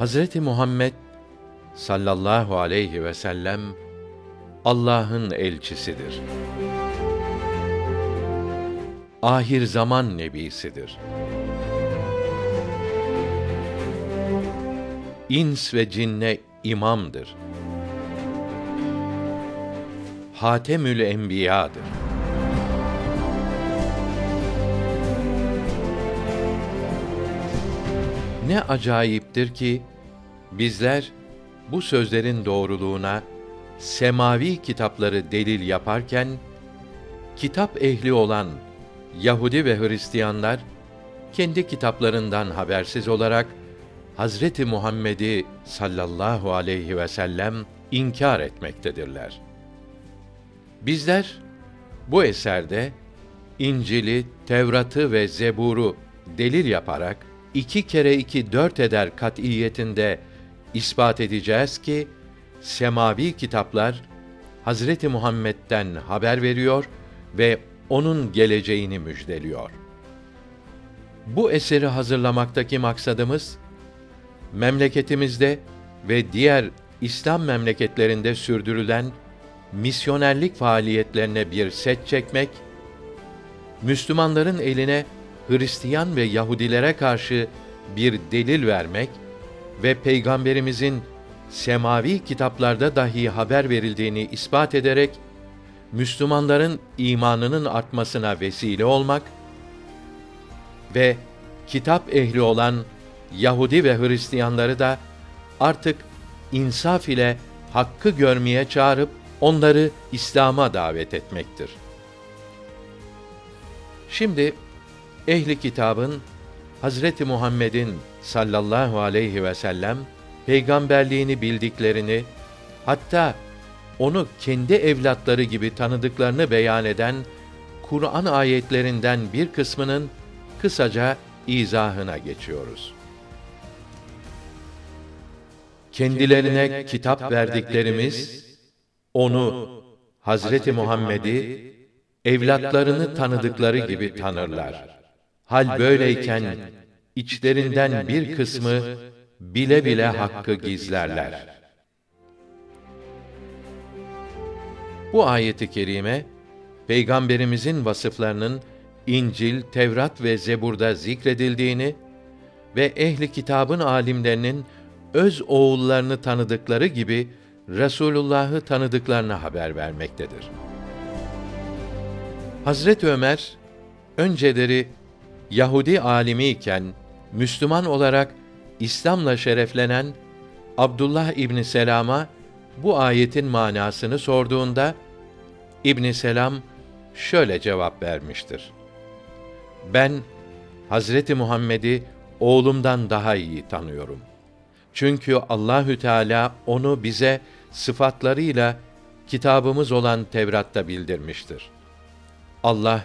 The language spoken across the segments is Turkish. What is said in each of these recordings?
Hazreti Muhammed sallallahu aleyhi ve sellem Allah'ın elçisidir. Ahir zaman nebisidir. İns ve cinne imamdır. Hatemül Enbiya'dır. Ne acayiptir ki bizler bu sözlerin doğruluğuna semavi kitapları delil yaparken kitap ehli olan Yahudi ve Hristiyanlar kendi kitaplarından habersiz olarak Hazreti Muhammed'i sallallahu aleyhi ve sellem inkar etmektedirler. Bizler bu eserde İncil'i, Tevrat'ı ve Zebur'u delil yaparak iki kere iki dört eder kat'iyetinde ispat edeceğiz ki semavi kitaplar Hazreti Muhammed'den haber veriyor ve onun geleceğini müjdeliyor. Bu eseri hazırlamaktaki maksadımız memleketimizde ve diğer İslam memleketlerinde sürdürülen misyonerlik faaliyetlerine bir set çekmek, Müslümanların eline Hristiyan ve Yahudilere karşı bir delil vermek ve peygamberimizin semavi kitaplarda dahi haber verildiğini ispat ederek Müslümanların imanının artmasına vesile olmak ve kitap ehli olan Yahudi ve Hristiyanları da artık insaf ile hakkı görmeye çağırıp onları İslam'a davet etmektir. Şimdi ehli kitabın Hazreti Muhammed'in sallallahu aleyhi ve sellem peygamberliğini bildiklerini hatta onu kendi evlatları gibi tanıdıklarını beyan eden Kur'an ayetlerinden bir kısmının kısaca izahına geçiyoruz. Kendilerine kitap verdiklerimiz onu Hazreti Muhammed'i evlatlarını tanıdıkları gibi tanırlar. Hal böyleyken içlerinden bir kısmı bile bile hakkı gizlerler. Bu ayeti kerime peygamberimizin vasıflarının İncil, Tevrat ve Zebur'da zikredildiğini ve ehli kitabın alimlerinin öz oğullarını tanıdıkları gibi Resulullah'ı tanıdıklarını haber vermektedir. Hazret Ömer önceleri Yahudi alimi iken Müslüman olarak İslam'la şereflenen Abdullah İbni Selam'a bu ayetin manasını sorduğunda İbn Selam şöyle cevap vermiştir. Ben Hazreti Muhammed'i oğlumdan daha iyi tanıyorum. Çünkü Allahü Teala onu bize sıfatlarıyla kitabımız olan Tevrat'ta bildirmiştir. Allah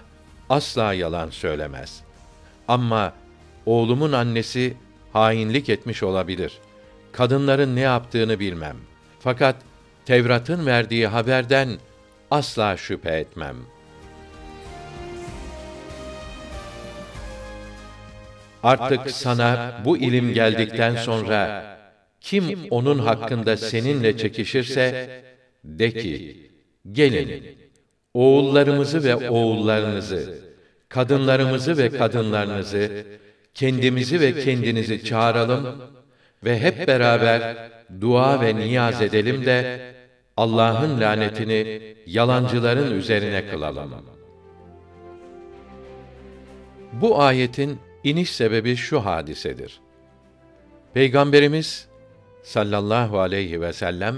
asla yalan söylemez. Ama oğlumun annesi hainlik etmiş olabilir. Kadınların ne yaptığını bilmem. Fakat Tevrat'ın verdiği haberden asla şüphe etmem. Artık sana bu ilim geldikten sonra kim onun hakkında seninle çekişirse de ki gelin oğullarımızı ve oğullarınızı kadınlarımızı ve kadınlarınızı kendimizi ve kendinizi çağıralım ve hep beraber dua ve niyaz edelim de Allah'ın lanetini yalancıların üzerine kılalım. Bu ayetin iniş sebebi şu hadisedir. Peygamberimiz sallallahu aleyhi ve sellem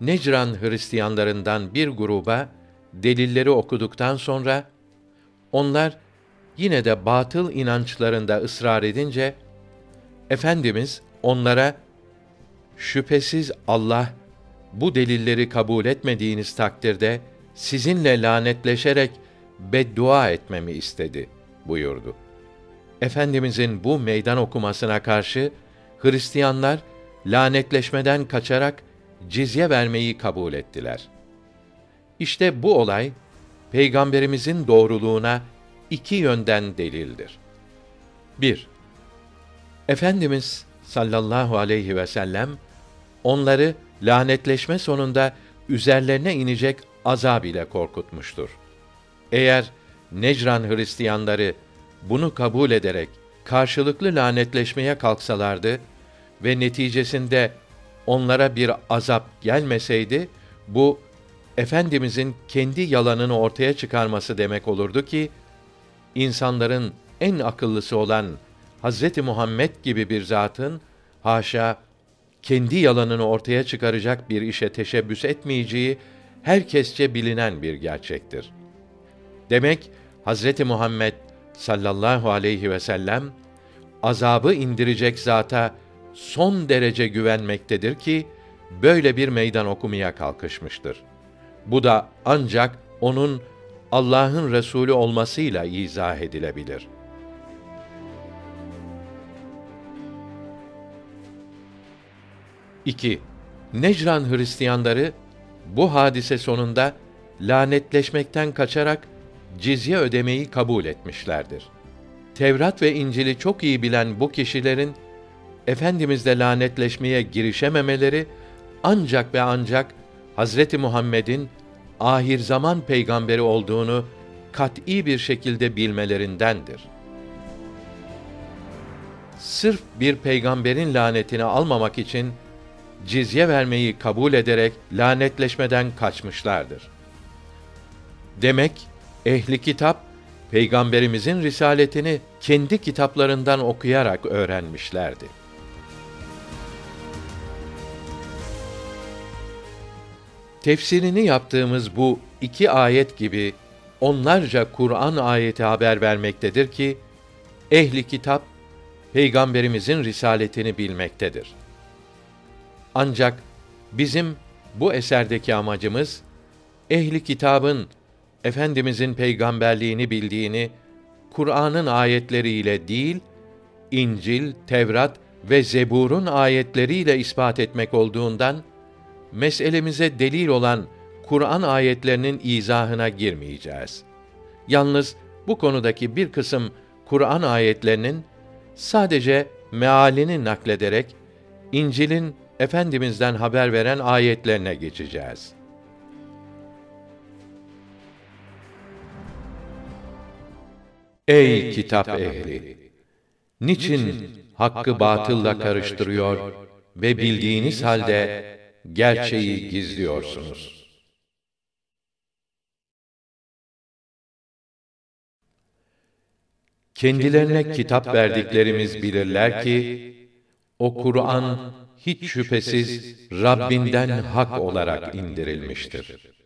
Necran Hristiyanlarından bir gruba delilleri okuduktan sonra onlar yine de batıl inançlarında ısrar edince efendimiz onlara şüphesiz Allah bu delilleri kabul etmediğiniz takdirde sizinle lanetleşerek beddua etmemi istedi buyurdu. Efendimizin bu meydan okumasına karşı Hristiyanlar lanetleşmeden kaçarak cizye vermeyi kabul ettiler. İşte bu olay peygamberimizin doğruluğuna iki yönden delildir. 1. Efendimiz sallallahu aleyhi ve sellem onları lanetleşme sonunda üzerlerine inecek azab ile korkutmuştur. Eğer Necran Hristiyanları bunu kabul ederek karşılıklı lanetleşmeye kalksalardı ve neticesinde onlara bir azap gelmeseydi bu efendimizin kendi yalanını ortaya çıkarması demek olurdu ki insanların en akıllısı olan Hazreti Muhammed gibi bir zatın haşa kendi yalanını ortaya çıkaracak bir işe teşebbüs etmeyeceği herkesçe bilinen bir gerçektir. Demek Hazreti Muhammed sallallahu aleyhi ve sellem azabı indirecek zata son derece güvenmektedir ki böyle bir meydan okumaya kalkışmıştır. Bu da ancak onun Allah'ın Resulü olmasıyla izah edilebilir. İki, Necran Hristiyanları bu hadise sonunda lanetleşmekten kaçarak cizye ödemeyi kabul etmişlerdir. Tevrat ve İncil'i çok iyi bilen bu kişilerin efendimizle lanetleşmeye girişememeleri ancak ve ancak Hazreti Muhammed'in ahir zaman peygamberi olduğunu kat'î bir şekilde bilmelerindendir. Sırf bir peygamberin lanetini almamak için cizye vermeyi kabul ederek lanetleşmeden kaçmışlardır. Demek ehli kitap peygamberimizin risaletini kendi kitaplarından okuyarak öğrenmişlerdi. Tefsirini yaptığımız bu iki ayet gibi onlarca Kur'an ayeti haber vermektedir ki ehli kitap peygamberimizin risaletini bilmektedir. Ancak bizim bu eserdeki amacımız ehli kitabın efendimizin peygamberliğini bildiğini Kur'an'ın ayetleriyle değil, İncil, Tevrat ve Zebur'un ayetleriyle ispat etmek olduğundan meselemize delil olan Kur'an ayetlerinin izahına girmeyeceğiz. Yalnız bu konudaki bir kısım Kur'an ayetlerinin sadece mealini naklederek İncil'in Efendimizden haber veren ayetlerine geçeceğiz. Ey kitap ehli! Niçin hakkı batılla karıştırıyor ve bildiğiniz halde gerçeği gizliyorsunuz? Kendilerine kitap verdiklerimiz bilirler ki o Kur'an hiç şüphesiz Rabbinden hak olarak indirilmiştir.